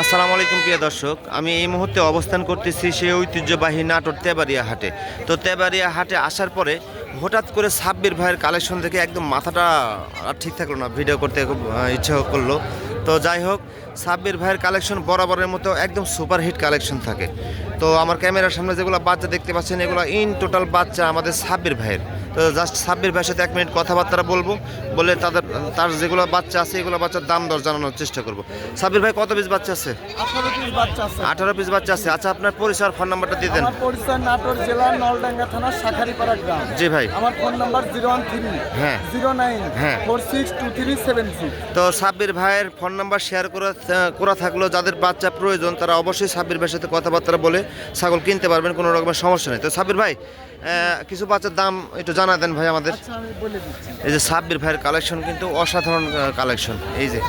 আসসালামু আলাইকুম প্রিয় দর্শক, আমি এই মুহূর্তে অবস্থান করতেছি সেই ঐতিহ্যবাহী নাটোর তেবারিয়া হাটে। তো তেবারিয়া হাটে আসার পরে হঠাৎ করে সাব্বির ভাইয়ের কালেকশন দেখে একদম মাথাটা আর ঠিক থাকল না, ভিডিও করতে ইচ্ছে করল। তো যাই হোক, সাব্বির ভাইয়ের কালেকশন বরাবরের মতো একদম সুপারহিট কালেকশন থাকে। তো আমার ক্যামেরার সামনে যেগুলো বাচ্চা দেখতে পাচ্ছেন, এগুলো ইন টোটাল বাচ্চা আমাদের সাব্বির ভাইয়ের। তো জাস্ট সাব্বির ভাইয়ের সাথে এক মিনিট কথাবার্তা বলব। বলে তাদের তার যেগুলো বাচ্চা আছে এগুলো বাচ্চার দাম দর জানানোর চেষ্টা করব। সাব্বির ভাই কত পিস বাচ্চা আছে? আঠারো পিস বাচ্চা আছে। আচ্ছা আপনার পরিচয় ফোন নাম্বারটা দিয়ে দেন। পরিচয় নাটোর জেলার নলডাঙ্গা থানার শাখারিপাড়া গ্রাম। জি ভাই। আমার phone number zero one three হ্যাঁ। জিরো নাইন হ্যাঁ। Four six two three seven six তো সাব্বির ভাইয়ের ফোন নাম্বার শেয়ার করা করা থাকল। যাদের বাচ্চা প্রয়োজন তারা অবশ্যই সাব্বির ভাইয়ের সাথে কথাবার্তা বলে ছাগল কিনতে পারবেন কোনো রকমের সমস্যা নেই। তো সাব্বির ভাই কিছু বাচ্চার দাম একটু জানা দেন ভাই আমাদের। আচ্ছা এই যে সাব্বির ভাইয়ের কালেকশন কিন্তু অসাধারণ কালেকশন এই যে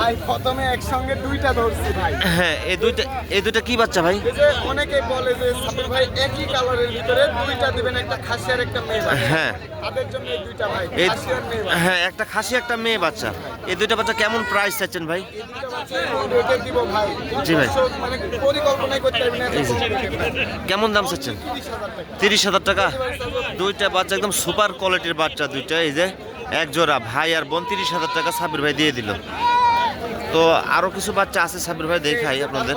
ভাই প্রথমে একসঙ্গে দুইটা ধরছি ভাই। হ্যাঁ এই দুইটা এই দুইটা কি বাচ্চা ভাই? এই যে অনেকেই বলে যে সাবির ভাই একই কালারের ভিতরে দুইটা দিবেন একটা খাসি আর একটা মেয়ে বাচ্চা। হ্যাঁ। তাদের জন্য এই দুইটা ভাই এই খাসি আর মেয়ে বাচ্চা। হ্যাঁ একটা খাসি একটা মেয়ে বাচ্চা। এই দুইটা বাচ্চা কেমন প্রাইস চাচ্ছেন ভাই? এই দুইটা বাচ্চা এই রেটে দিব ভাই। জি ভাই। মানে পরিকল্পনাই করতে পারবেন না এই যে। কেমন দাম চাচ্ছেন? তিরিশ হাজার টাকা। দুইটা বাচ্চা একদম সুপার কোয়ালিটির বাচ্চা দুইটা এই যে। এক জোড়া ভাই আর বোন তিরিশ হাজার টাকা সাবির ভাই দিয়ে দিল। তো আরও কিছু বাচ্চা আছে সাবির ভাই দেখাই আপনাদের।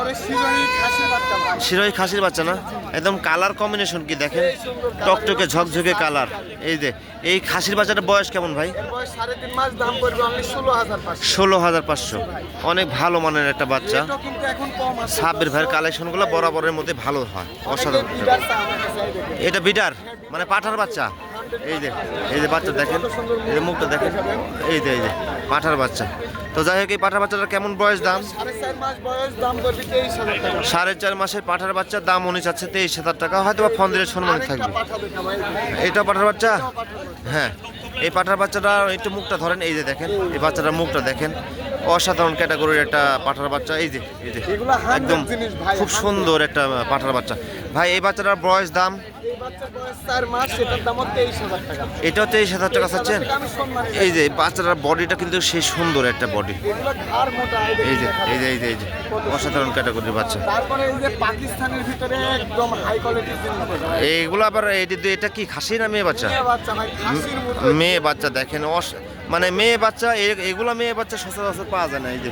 শিরোহী খাসির বাচ্চা না? একদম কালার কম্বিনেশন কি দেখেন? টকটকে ঝকঝকে কালার এই যে, এই খাসির বাচ্চাটার বয়স কেমন ভাই? ষোলো হাজার পাঁচশো। অনেক ভালো মানের একটা বাচ্চা। সাবির ভাইয়ের কালেকশনগুলো বরাবরের মধ্যে ভালো হয়, অসাধারণ। এটা বিডার মানে পাঠার বাচ্চা। এই যে এই যে বাচ্চা দেখেন, এই যে মুখটা দেখেন। এই যে এই যে, পাঠার বাচ্চা। তো যাই হোক এই পাঠার বাচ্চাটার কেমন বয়স দাম? সাড়ে চার মাসের পাঠার বাচ্চার দাম উনি চাচ্ছে তেইশ হাজার টাকা। হয়তো বা ফোন দিলে সম্মান থাকবে। এটা পাঠার বাচ্চা? পাঠার বাচ্চা। হ্যাঁ এই পাঠার বাচ্চাটা একটু মুখটা ধরেন এই যে দেখেন এই বাচ্চাটার মুখটা দেখেন। অসাধারণ ক্যাটাগরির একটা পাঠার বাচ্চা। এই যে এই যে একদম খুব সুন্দর একটা পাঠার বাচ্চা। ভাই এই বাচ্চাটার বয়স দাম? এটাও তেইশ হাজার টাকা চাচ্ছেন? এই যে বাচ্চাটার বডিটা কিন্তু সেই সুন্দর একটা বডি। এই যে এই যে এই যে এই যে অসাধারণ ক্যাটাগরির বাচ্চা। এইগুলো আবার এটি এটা কি খাসি না মেয়ে বাচ্চা? মেয়ে বাচ্চা দেখেন মানে মেয়ে বাচ্চা এগুলো মেয়ে বাচ্চা সচরাচর পাওয়া যায় না এই যে।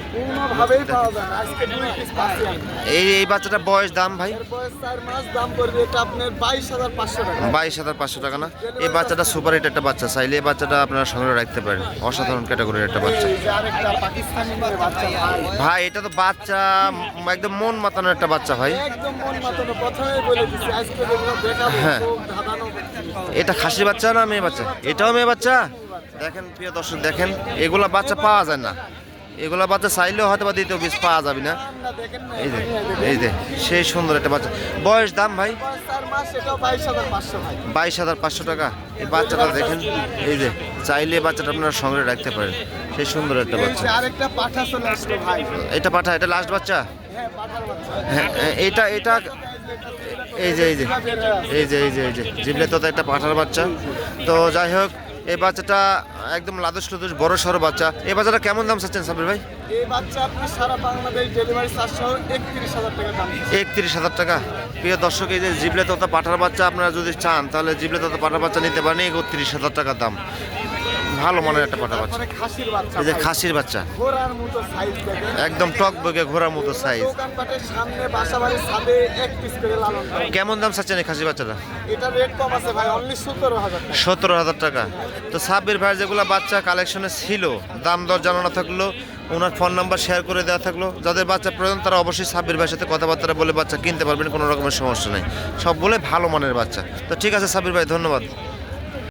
এই এই বাচ্চাটা বয়স দাম ভাই? বাইশ হাজার পাঁচশো টাকা। না? এই বাচ্চাটা সুপার হিট একটা বাচ্চা চাইলে এই বাচ্চাটা আপনারা সংগ্রহ রাখতে পারেন। অসাধারণ ক্যাটাগরির একটা বাচ্চা। ভাই। এটা তো বাচ্চা একদম মন মাতানো একটা বাচ্চা ভাই। হ্যাঁ। এটা খাসি বাচ্চা না মেয়ে বাচ্চা? এটাও মেয়ে বাচ্চা? দেখেন প্রিয় দর্শক দেখেন এগুলা বাচ্চা পাওয়া যায় না। এগুলা বাচ্চা চাইলেও হয়তো বা দ্বিতীয় বীজ পাওয়া যাবে না। এই যে এই যে সেই সুন্দর একটা বাচ্চা। বয়স দাম ভাই? বাইশ হাজার পাঁচশো টাকা। এই বাচ্চাটা দেখেন এই যে চাইলে বাচ্চাটা আপনারা সংগ্রহে রাখতে পারেন। সেই সুন্দর একটা বাচ্চা। এটা পাঠা এটা লাস্ট বাচ্চা? হ্যাঁ হ্যাঁ হ্যাঁ, এটা এটা এই যে এই যে। এই যে এই যে এই যে জিবলে তো একটা পাঠার বাচ্চা। তো যাই হোক এই বাচ্চাটা একদম লাদুস লুদুস বড় সড়ো বাচ্চা। এই বাচ্চাটা কেমন দাম চাচ্ছেন সাবির ভাই? এই বাচ্চা আপনি সারা বাংলাদেশ ডেলিভারি চার্জ সহ একত্রিশ হাজার টাকা দাম একত্রিশ হাজার টাকা। প্রিয় দর্শক এই যে জিবলে তথা পাঠার বাচ্চা আপনারা যদি চান তাহলে জিবলে তথা পাঠার বাচ্চা নিতে পারেন একত্রিশ হাজার টাকা দাম। ভালো মানের একটা পাঠার বাচ্চা এই যে খাসির বাচ্চা। ঘোড়ার মতো সাইজ একদম টক বগে ঘোরার মতো সাইজ সামনে বাসা বাড়ির ছাদে এক পিস করে লালন কেমন দাম চাচ্ছেন এই খাসির বাচ্চাটা? এটা রেট কম আছে ভাই অনলি সতেরো হাজার টাকা। সতেরো হাজার টাকা। তো সাব্বির ভাই যেগুলো বাচ্চা কালেকশনে ছিল দাম দর জানানো থাকল ওনার ফোন নাম্বার শেয়ার করে দেওয়া থাকল। যাদের বাচ্চা প্রয়োজন তারা অবশ্যই সাব্বির ভাইয়ের সাথে কথাবার্তা বলে বাচ্চা কিনতে পারবেন কোনো রকমের সমস্যা নেই। সব বলে ভালো মানের বাচ্চা। তো ঠিক আছে সাব্বির ভাই ধন্যবাদ।